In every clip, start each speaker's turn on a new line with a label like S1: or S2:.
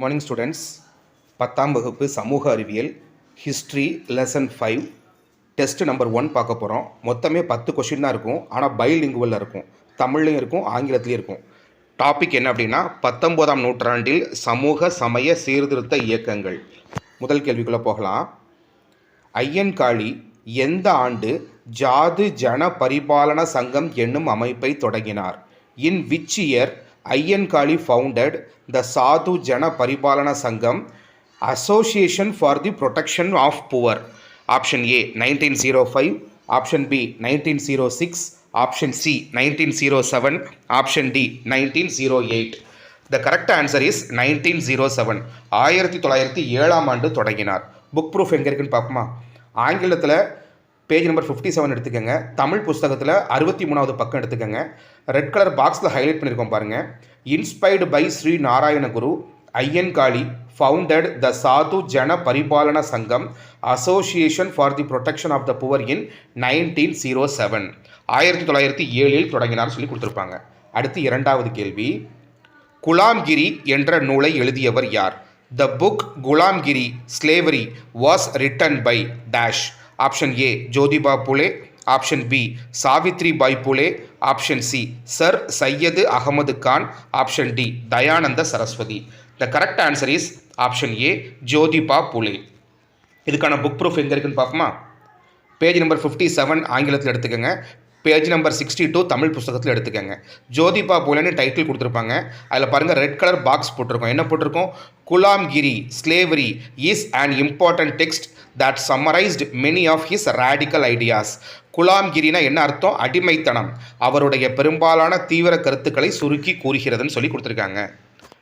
S1: Morning students பத்தாம் வகுப்பு சமூக அறிவியல் history lesson five test number one பார்க்க போகிறோம் மொத்தமே பத்து கொஷின் தான் இருக்கும். ஆனால் பைலிங்குவலில் இருக்கும். தமிழ்லையும் இருக்கும் ஆங்கிலத்துலேயும் இருக்கும். டாபிக் என்ன அப்படின்னா பத்தொம்போதாம் நூற்றாண்டில் சமூக சமய சீர்திருத்த இயக்கங்கள். முதல் கேள்விக்குள்ளே போகலாம். ஐயன்காளி எந்த ஆண்டு ஜாது ஜன பரிபாலன சங்கம் என்னும் அமைப்பை தொடங்கினார்? In which year Ayyankali founded the Sadhu Jana Paripalana Sangam association for the protection of poor option A nineteen zero five option B nineteen zero six option C nineteen zero seven option D nineteen zero eight the correct answer is nineteen zero seven ஆயிரத்தி தொள்ளாயிரத்தி ஏழாம் ஆண்டு தொடங்கினார். Book proof எங்கே இருக்குன்னு பார்ப்போமா? ஆங்கிலத்தில் page number fifty seven எடுத்துக்கோங்க. தமிழ் புஸ்தகத்தில் அறுபத்தி மூணாவது பக்கம் எடுத்துக்கோங்க. ரெட் கலர் பாக்ஸில் ஹைலைட் பண்ணியிருக்கோம் பாருங்கள் inspired by Shri Narayana Guru Ayyankali founded the Sadhu Jana Paripalana Sangam association for the protection of the poor in nineteen zero seven ஆயிரத்தி தொள்ளாயிரத்தி ஏழில் தொடங்கினார் சொல்லி கொடுத்துருப்பாங்க. அடுத்து இரண்டாவது கேள்வி. குலாம்கிரி என்ற நூலை எழுதியவர் யார்? The book Gulamgiri slavery was written by dash option A Jyotiba Phule. Option B Savitri Bai Phule. Option C sir Syed Ahmed Khan. Option D Dayananda Saraswati. The correct answer is option A Jyotiba Phule. இதுக்கான book proof எங்கே இருக்குன்னு பார்ப்போமா? Page number fifty seven ஆங்கிலத்தில் எடுத்துக்கோங்க. Page number sixty two Tamil புஸ்தகத்தில் எடுத்துக்கோங்க. ஜோதிபா போலன்னு title கொடுத்துருப்பாங்க. அதில் பாருங்கள் ரெட் கலர் பாக்ஸ் போட்டிருக்கோம். என்ன போட்டிருக்கோம்? Gulamgiri slavery is and important text that summarized many of his radical ideas. குலாம்கிரினா என்ன அர்த்தம்? அடிமைத்தனம். அவருடைய பெரும்பாலான தீவிர கருத்துக்களை சுருக்கி கூறுகிறதுன்னு சொல்லி கொடுத்துருக்காங்க.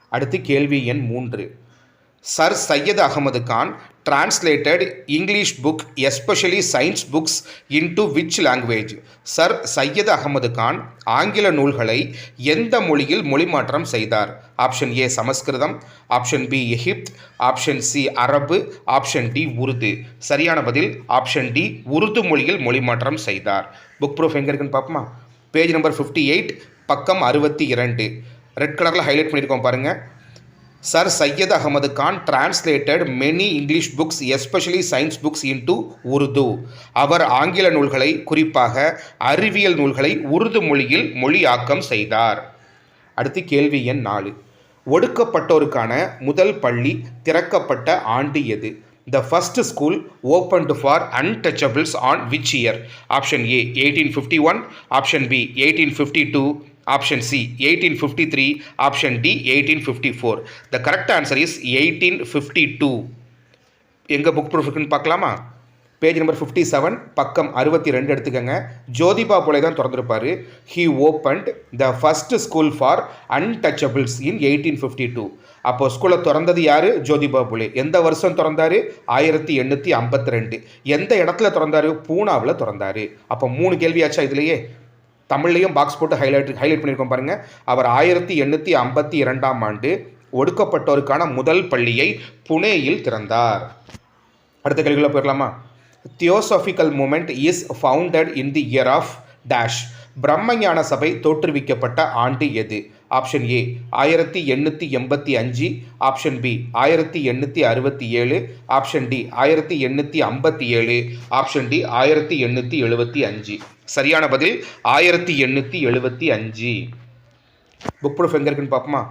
S1: அடுத்து கேள்வி எண் மூன்று. Sir Syed Ahmed Khan translated English book especially science books into which language sir Syed Ahmed Khan ஆங்கில நூல்களை எந்த மொழியில் மொழிமாற்றம் செய்தார்? Option A Sanskrit. Option B Egypt. Option C அரபு. Option D Urdu. சரியான பதில் ஆப்ஷன் டி உருது மொழியில் மொழிமாற்றம் செய்தார். புக் ப்ரூஃப் எங்கே இருக்குன்னு பார்ப்போமா? பேஜ் நம்பர் ஃபிஃப்டி எயிட் பக்கம் அறுபத்தி இரண்டு. ரெட் கலரில் ஹைலைட் பண்ணியிருக்கோம் பாருங்கள் sir Syed Ahmed Khan translated many English books especially science books into Urdu அவர் ஆங்கில நூல்களை குறிப்பாக அறிவியல் நூல்களை உருது மொழியில் மொழியாக்கம் செய்தார். அடுத்து கேள்வி எண் நாலு. ஒடுக்கப்பட்டோருக்கான முதல் பள்ளி திறக்கப்பட்ட ஆண்டு எது? The first school opened for untouchables on which year option A eighteen fifty one option B eighteen fifty two option C eighteen fifty three option D eighteen fifty four the correct answer is eighteen fifty two எங்கே book proof இருக்குன்னு பார்க்கலாமா? Page number fifty seven பக்கம் அறுபத்தி ரெண்டு எடுத்துக்கோங்க. ஜோதிபா புலே தான் திறந்திருப்பார். He opened the first school for untouchables in eighteen fifty two அப்போது ஸ்கூலை திறந்தது யார்? ஜோதிபா புலே. எந்த வருஷம் திறந்தாரு? ஆயிரத்தி எண்ணூற்றி ஐம்பத்தி ரெண்டு. எந்த இடத்துல திறந்தார்? பூனாவில் திறந்தார். அப்போ மூணு கேள்வியாச்சா இதுலையே? தமிழ்லையும் பாக்ஸ் போட்டு ஹைலைட் ஹைலைட் பண்ணியிருக்கோம் பாருங்கள் அவர் ஆயிரத்தி எண்ணூற்றி ஐம்பத்தி இரண்டாம் ஆண்டு ஒடுக்கப்பட்டோருக்கான முதல் பள்ளியை புனேயில் திறந்தார். அடுத்த கேள்விகளை போயிடலாமா theosophical movement is founded in the year of dash பிரம்மஞான சபை தோற்றுவிக்கப்பட்ட ஆண்டு எது? ஆப்ஷன் ஏ ஆயிரத்தி எண்ணூற்றி எண்பத்தி அஞ்சு. ஆப்ஷன் பி ஆயிரத்தி எண்ணூற்றி அறுபத்தி ஏழு. ஆப்ஷன் டி ஆயிரத்தி எண்ணூற்றி ஐம்பத்தி ஏழு. ஆப்ஷன் டி ஆயிரத்தி எண்ணூற்றி எழுபத்தி அஞ்சு. சரியான பதில் ஆயிரத்தி எண்ணூற்றி எழுபத்தி அஞ்சு. புக் ப்ரூஃப் எங்கே இருக்குன்னு பார்ப்போமா?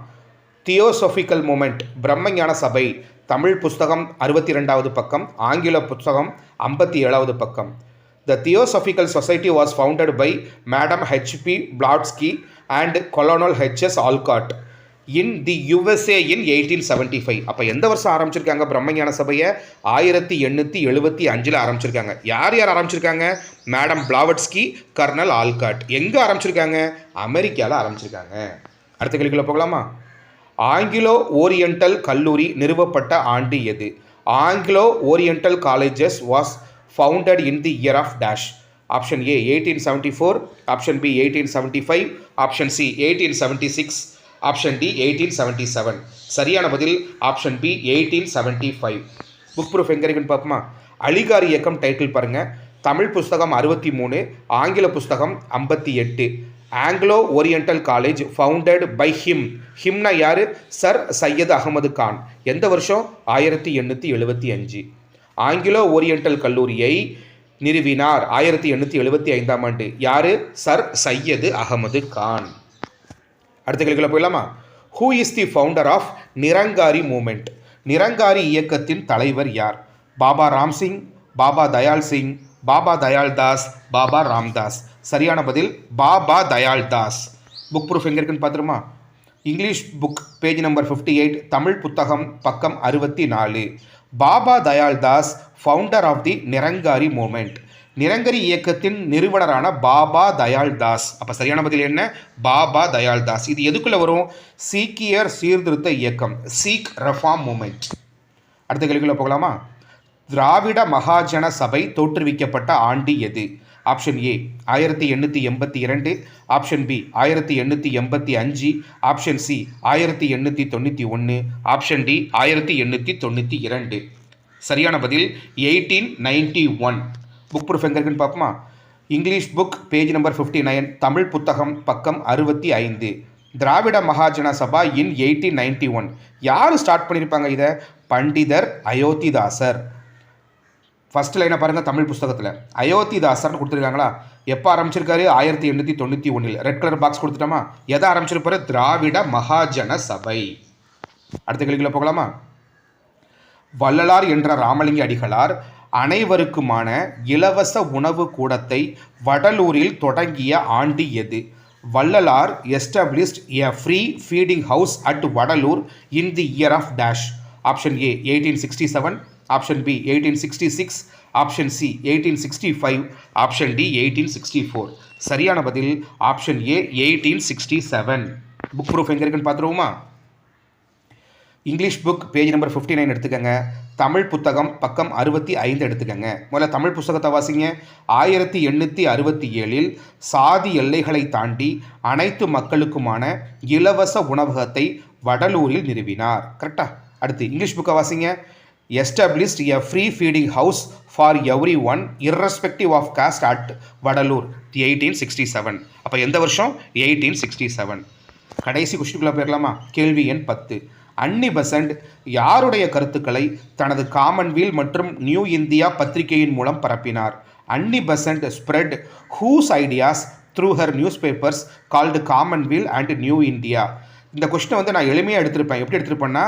S1: தியோசோஃபிக்கல் மூமெண்ட் பிரம்மஞான சபை தமிழ் புஸ்தகம் அறுபத்தி ரெண்டாவது பக்கம் ஆங்கில புஸ்தகம் ஐம்பத்தி ஏழாவது பக்கம். The theosophical society was founded by madam H P Blavatsky and colonel H S Olcott in the USA in eighteen seventy five. அப்போ எந்த வருஷம் ஆரம்பிச்சிருக்காங்க? பிரம்மஞான சபையை ஆயிரத்தி எண்ணூற்றி எழுபத்தி அஞ்சில் ஆரம்பிச்சிருக்காங்க. யார் யார் ஆரம்பிச்சிருக்காங்க? Madam Blavatsky colonel Olcott. எங்கே ஆரம்பிச்சிருக்காங்க? அமெரிக்காவில் ஆரம்பிச்சிருக்காங்க. அடுத்த கேள்விக்குள்ள போகலாமா? ஆங்கிலோ ஓரியண்டல் கல்லூரி நிறுவப்பட்ட ஆண்டு எது? Anglo oriental colleges was founded in the year of dash. Option A eighteen seventy four option B eighteen seventy five option C eighteen seventy six. Option D eighteen seventy seven சரியான பதில் option B eighteen seventy five book proof எங்கே இருக்குன்னு பார்ப்போமா? அலிகார் இயக்கம் title பாருங்கள் தமிழ் புஸ்தகம் அறுபத்தி மூணு ஆங்கில புஸ்தகம் ஐம்பத்தி எட்டு. Anglo oriental college founded by him ஹிம்னா யார்? சர் சையது அகமது கான் எந்த வருஷம்? ஆயிரத்தி எண்ணூற்றி எழுபத்தி அஞ்சு. ஆங்கிலோ ஓரியண்டல் கல்லூரியை நிறுவினார் ஆயிரத்தி எண்ணூற்றி எழுபத்தி ஐந்தாம் ஆண்டு. யார்? சர் சையது அகமது கான் அடுத்த கேள்விக்குள்ள போயிடலாமா? Who is the founder of Nirankari movement Nirankari இயக்கத்தின் தலைவர் யார்? பாபா ராம்சிங் பாபா தயாள் சிங் பாபா தயாள் தாஸ் பாபா ராம்தாஸ் சரியான பதில் பாபா தயாள் தாஸ். புக் ப்ரூஃப் எங்கே இருக்குன்னு பார்த்துருமா? English book page number fifty eight Tamil புத்தகம் பக்கம் அறுபத்தி நாலு. Baba Dayal Das founder of the Nirankari movement Nirankari இயக்கத்தின் நிறுவனரான பாபா தயாள் தாஸ். அப்போ சரியான பதில் என்ன? பாபா தயாள் தாஸ். இது எதுக்குள்ளே வரும்? சீக்கியர் சீர்திருத்த இயக்கம். Sikh reform movement. அடுத்த கேள்விக்குள்ள போகலாமா? திராவிட மகாஜன சபை தோற்றுவிக்கப்பட்ட ஆண்டு எது? ஆப்ஷன் ஏ ஆயிரத்தி எண்ணூற்றி எண்பத்தி இரண்டு. ஆப்ஷன் பி ஆயிரத்தி எண்ணூற்றி எண்பத்தி அஞ்சு. ஆப்ஷன் சி ஆயிரத்தி எண்ணூற்றி தொண்ணூற்றி ஒன்று ஆப்ஷன் டி ஆயிரத்தி எண்ணூற்றி தொண்ணூற்றி இரண்டு. சரியான பதில் eighteen ninety one. Book proof எங்கே இருக்குன்னு பார்ப்போமா? English book page number fifty nine Tamil புத்தகம் பக்கம் அறுபத்தி ஐந்து. Dravida Mahajana Sabha in eighteen ninety one யார் ஸ்டார்ட் பண்ணியிருப்பாங்க இதை? பண்டிதர் அயோத்திதாசர். ஃபஸ்ட் லைனை பாருங்கள் தமிழ் புஸ்தகத்தில் அயோத்திதாசர்னு கொடுத்துருக்காங்களா? எப்போ ஆரம்பிச்சிருக்காரு? ஆயிரத்தி எண்ணூற்றி தொண்ணூற்றி ஒன்றில் ரெட் கலர் பாக்ஸ் கொடுத்துட்டோமா? எதை ஆரம்பிச்சிருப்பாரு? திராவிட மகாஜன சபை. அடுத்த கேள்விகளை போகலாமா? வள்ளலார் என்ற ராமலிங்க அடிகளார் அனைவருக்குமான இலவச உணவு கூடத்தை வடலூரில் தொடங்கிய ஆண்டு எது? Vallalar established a free feeding house at Vadalur in the year of dash. Option A eighteen sixty seven option B eighteen sixty six option C eighteen sixty five option D eighteen sixty four. சரியான பதில் option A eighteen sixty seven. Book proof எங்கே இருக்குன்னு பார்த்துருவோமா? English book page number fifty nine எடுத்துக்கோங்க. தமிழ் புத்தகம் பக்கம் அறுபத்தி ஐந்து எடுத்துக்கோங்க. முதல்ல தமிழ் புத்தகத்தை வாசிங்க. ஆயிரத்தி எண்ணூற்றி அறுபத்தி ஏழில் சாதி எல்லைகளை தாண்டி அனைத்து மக்களுக்குமான இலவச உணவகத்தை வடலூரில் நிறுவினார். கரெக்டா அடுத்து இங்கிலீஷ் புக்கை வாசிங்க. Established a free feeding house for every one irrespective of caste at Vadalur. Eighteen sixty seven அப்போ எந்த வருஷம்? எயிட்டீன் சிக்ஸ்டி செவன் கடைசி கொஸ்டின்குள்ளே போயிடலாமா கேள்வி எண் பத்து. அன்னி பெசன்ட் யாருடைய கருத்துக்களை தனது காமன்வீல் மற்றும் நியூ இந்தியா பத்திரிகையின் மூலம் பரப்பினார். Annie Besant spread whose ideas through her news papers called Commonweal and New India இந்த கொஸ்டினை வந்து நான் எளிமையாக எடுத்திருப்பேன். எப்படி எடுத்திருப்பேன்னா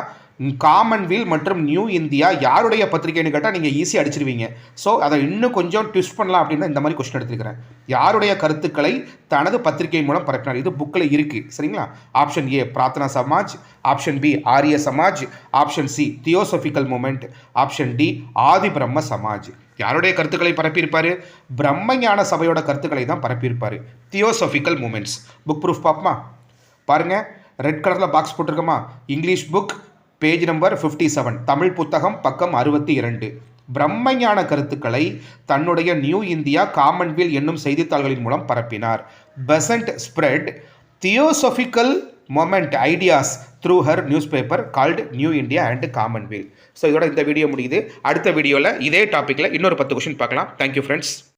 S1: காமன்வீல் மற்றும் நியூ இந்தியா யாருடைய பத்திரிகைன்னு கேட்டால் நீங்கள் ஈஸியாக அடிச்சிருவீங்க. ஸோ அதை இன்னும் கொஞ்சம் ட்விஸ்ட் பண்ணலாம் அப்படின்னா இந்த மாதிரி கொஸ்டின் எடுத்துருக்கிறேன். யாருடைய கருத்துக்களை தனது பத்திரிகை மூலம் பரப்பினார்? இது புக்கில் இருக்குது சரிங்களா? Option A Prarthana Samaj option B Arya Samaj option C theosophical movement option D Adi Brahmo Samaj யாருடைய கருத்துக்களை பரப்பியிருப்பார்? பிரம்மஞான சபையோட கருத்துக்களை தான் பரப்பியிருப்பார். தியோசபிக்கல் மூமெண்ட்ஸ் புக் ப்ரூஃப் பார்ப்போமா? பாருங்கள் ரெட் கலரில் box போட்டிருக்கோமா? English book page number fifty seven Tamil புத்தகம் பக்கம் அறுபத்தி இரண்டு. பிரம்மஞான கருத்துக்களை தன்னுடைய நியூ இந்தியா காமன்வெல் என்னும் செய்தித்தாள்களின் மூலம் பரப்பினார். Besant spread theosophical movement ideas through her news paper called New India and Commonweal so இதோட இந்த வீடியோ முடியுது. அடுத்த வீடியோவில் இதே டாப்பிக்கில் இன்னொரு பத்து கொஷின் பார்க்கலாம். Thank you friends